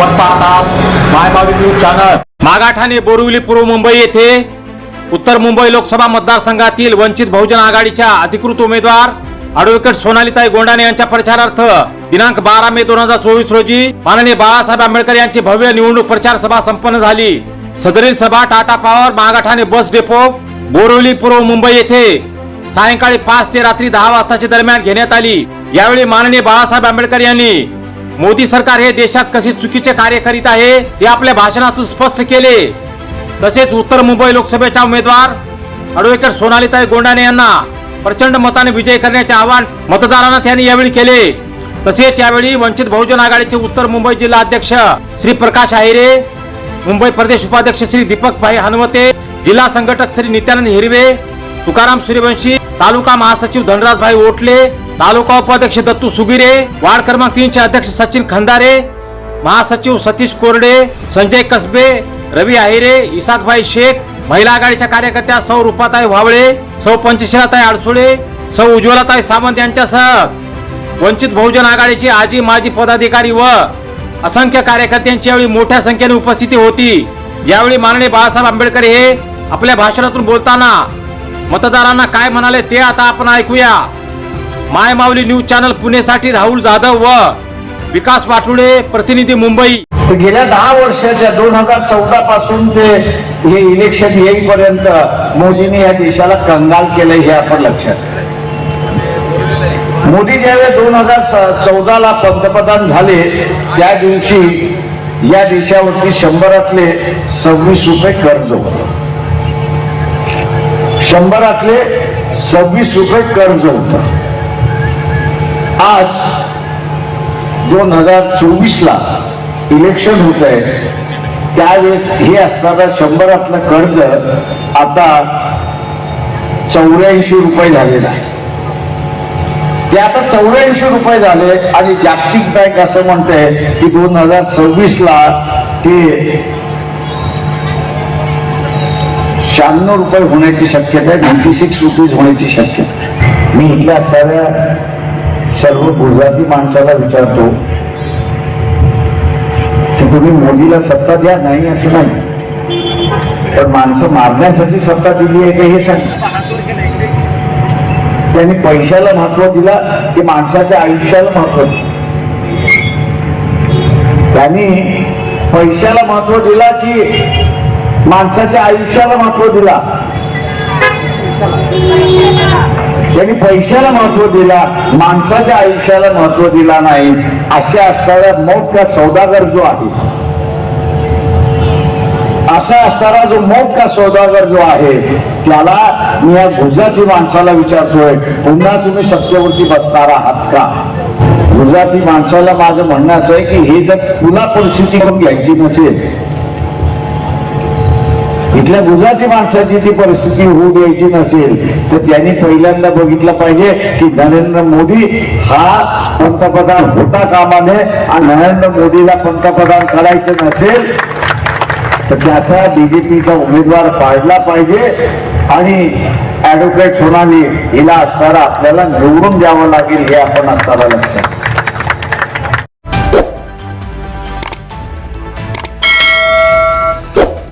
आपण पाहतात Maybavi news channel. Magathane Borivali पूर्व मुंबई येथे उत्तर मुंबई लोकसभा मतदारसंघातील वंचित बहुजन आघाडीच्या अधिकृत उमेदवार अॅडव्होकेट सोनालीताई गोंडाने यांच्या प्रचारार्थ दिनांक बारा मे दोन हजार चोवीस रोजी माननीय बाळासाहेब आंबेडकर यांची भव्य निवडणूक प्रचार सभा संपन्न झाली. सदरील सभा Tata power Magathane bus depot Borivali पूर्व मुंबई येथे सायंकाळी पाच ते रात्री दहा वाजताच्या दरम्यान घेण्यात आली. यावेळी माननीय बाळासाहेब आंबेडकर यांनी मोदी सरकार हे देशात कसे चुकीचे कार्य करीत आहे हे आपल्या भाषणातून स्पष्ट केले. तसेच उत्तर मुंबई लोकसभेच्या उमेदवार अॅडव्होकेट सोनालीताई गोंडाने यांना प्रचंड मताने विजय करण्याचे आवाहन मतदारांना त्यांनी यावेळी केले. तसेच यावेळी वंचित बहुजन आघाडीचे उत्तर मुंबई जिल्हा अध्यक्ष श्री प्रकाश आहिरे मुंबई प्रदेश उपाध्यक्ष श्री दीपक भाई हनुमते जिल्हा संघटक श्री नित्यानंद हिरवे तुकाराम सूर्यवंशी तालुका महासचिव धनराज भाई ओटले तालुका उपाध्यक्ष दत्तू सुगिरे वार्ड क्रमांक तीनचे अध्यक्ष सचिन खंदारे महासचिव सतीश कोरडे संजय कसबे रवी आहिरे इसाकभाई शेख महिला आघाडीच्या कार्यकर्त्या सौ रुपाताई व्हावळे सौ पंचशिलाताई आडसुळे सौ उज्ज्वलाताई सावंत यांच्यासह वंचित बहुजन आघाडीचे आजी माजी पदाधिकारी व असंख्य कार्यकर्त्यांची यावेळी मोठ्या संख्येने उपस्थिती होती यावेळी माननीय बाळासाहेब आंबेडकर हे आपल्या भाषणातून बोलताना मतदारांना काय म्हणाले ते आता आपण ऐकूया माय माऊली न्यूज चॅनल पुणेसाठी राहुल जाधव व विकास पाटुळे प्रतिनिधी मुंबई. तर गेल्या दहा वर्षाच्या दोन हजार चौदा पासून ते हे इलेक्शन येईपर्यंत मोदींनी या देशाला कंगाल केलं हे आपण लक्षात मोदी ज्यावेळेस दोन हजार चौदा ला पंतप्रधान झाले त्या दिवशी या देशावरती शंभरातले सव्वीस रुपये कर्ज होत. शंभरातले सव्वीस रुपये कर्ज होतं. आज दोन हजार चोवीस ला इलेक्शन होत आहे त्यावेळेस हे असणारा शंभरातलं कर्ज आता चौऱ्याऐंशी रुपये झालेलं आहे. ते आता चौऱ्याऐंशी रुपये झाले आणि जागतिक बँक असं म्हणते की दोन हजार सव्वीस ला ते शहाण्णव रुपये होण्याची शक्यता आहे. नाईन्टी सिक्स रुपीज होण्याची शक्यता मी इथल्या असणाऱ्या सर्व गुजराती माणसाला विचारतो की तुम्ही मोदीला सत्ता द्या नाही असं नाही. पण माणसं मारण्यासाठी सत्ता दिली आहे का हे सांग. त्यांनी पैशाला महत्त्व दिला की माणसाच्या आयुष्याला महत्त्व. दिलं? त्यांनी पैशाला महत्त्व दिला की माणसाच्या आयुष्याला महत्त्व दिला. त्यांनी पैशाला महत्त्व दिला माणसाच्या आयुष्याला महत्त्व दिला नाही अशा असणारा मोठा सौदागर जो आहे असा असणारा जो मोठा सौदागर जो आहे त्याला मी या गुजराती माणसाला विचारतोय पुन्हा तुम्ही सत्तेवरती बसणार आहात का? गुजराती माणसाला माझं म्हणणं असं आहे की हे जर पुन्हा परिस्थिती करून घ्यायची नसेल इथल्या गुजराती माणसाची ती परिस्थिती होऊ द्यायची नसेल तर त्यांनी पहिल्यांदा बघितलं पाहिजे की नरेंद्र मोदी हा पंतप्रधान होता कामाने आणि नरेंद्र मोदीला पंतप्रधान करायचं नसेल तर त्याचा बीजेपीचा उमेदवार पाडला पाहिजे. आणि ॲडव्होकेट सोनाली हिला असताना आपल्याला निवडून द्यावं लागेल हे आपण असताना लक्षात